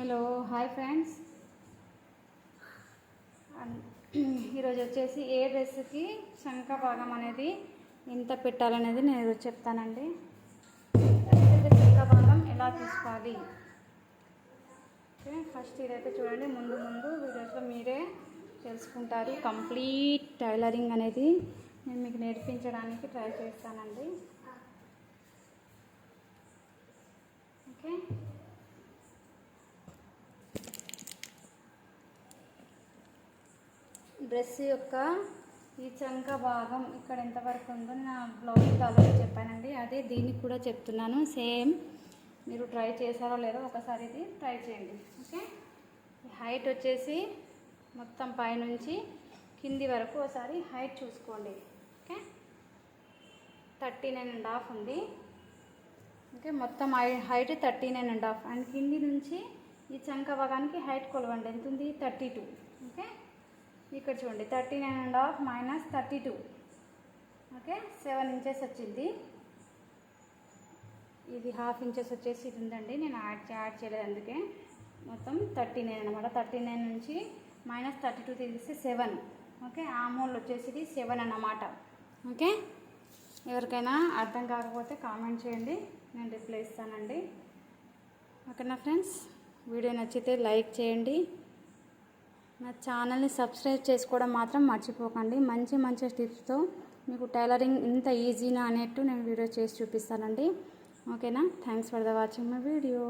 Hello hi friends. ఈరోజు వచ్చేసి ఏ డ్రెస్కి శంఖ భాగం అనేది ఎంత పెట్టాలనేది నేను చెప్తానండి. శంఖ భాగం ఎలా తీసుకోవాలి? ఓకే ఫస్ట్ ఇదైతే చూడండి ముందు ముందు వీడియోస్లో మీరే తెలుసుకుంటారు. కంప్లీట్ టైలరింగ్ అనేది నేను మీకు నేర్పించడానికి ట్రై చేస్తానండి ఓకే డ్రెస్ యొక్క ఈ చంక భాగం ఇక్కడ ఎంతవరకు ఉందో నా బ్లౌజ్ ఆల్రెడీ చెప్పానండి. అదే దీనికి కూడా చెప్తున్నాను. సేమ్ మీరు ట్రై చేశారో లేదో ఒకసారి ఇది ట్రై చేయండి. ఓకే? హైట్ వచ్చేసి మొత్తం పైనుంచి కింది వరకు ఒకసారి హైట్ చూసుకోండి. Okay? Thirty nine and half ఉంది. ఓకే? మొత్తం height thirty nine and half. And కింది నుంచి ఈ చంక భాగానికి హైట్ కొలవండి. ఎంత ఉంది? Thirty two. ఓకే? ఇక్కడ చూడండి thirty nine and half minus thirty two okay seven inches వచ్చింది. ఇది హాఫ్ ఇంచెస్ వచ్చేసి ఇది ఉందండి నేను యాడ్ యాడ్ చేయలేదు అందుకే. మొత్తం థర్టీ నైన్ అనమాట థర్టీ నైన్ నుంచి మైనస్ థర్టీ టూ తీస్తే సెవెన్ ఓకే ఆ మూలు వచ్చేసి సెవెన్ అన్నమాట. ఓకే ఎవరికైనా అర్థం కాకపోతే కామెంట్ చేయండి నేను రిప్లై ఇస్తానండి. ఓకేనా ఫ్రెండ్స్ వీడియో నచ్చితే లైక్ చేయండి. నా ఛానల్ని సబ్స్క్రైబ్ చేసుకోవడం మాత్రం మర్చిపోకండి. మంచి మంచి టిప్స్తో మీకు టైలరింగ్ ఇంత ఈజీనా అనేట్టు నేను వీడియో చేసి చూపిస్తానండి. ఓకేనా? Thanks for the watching my video.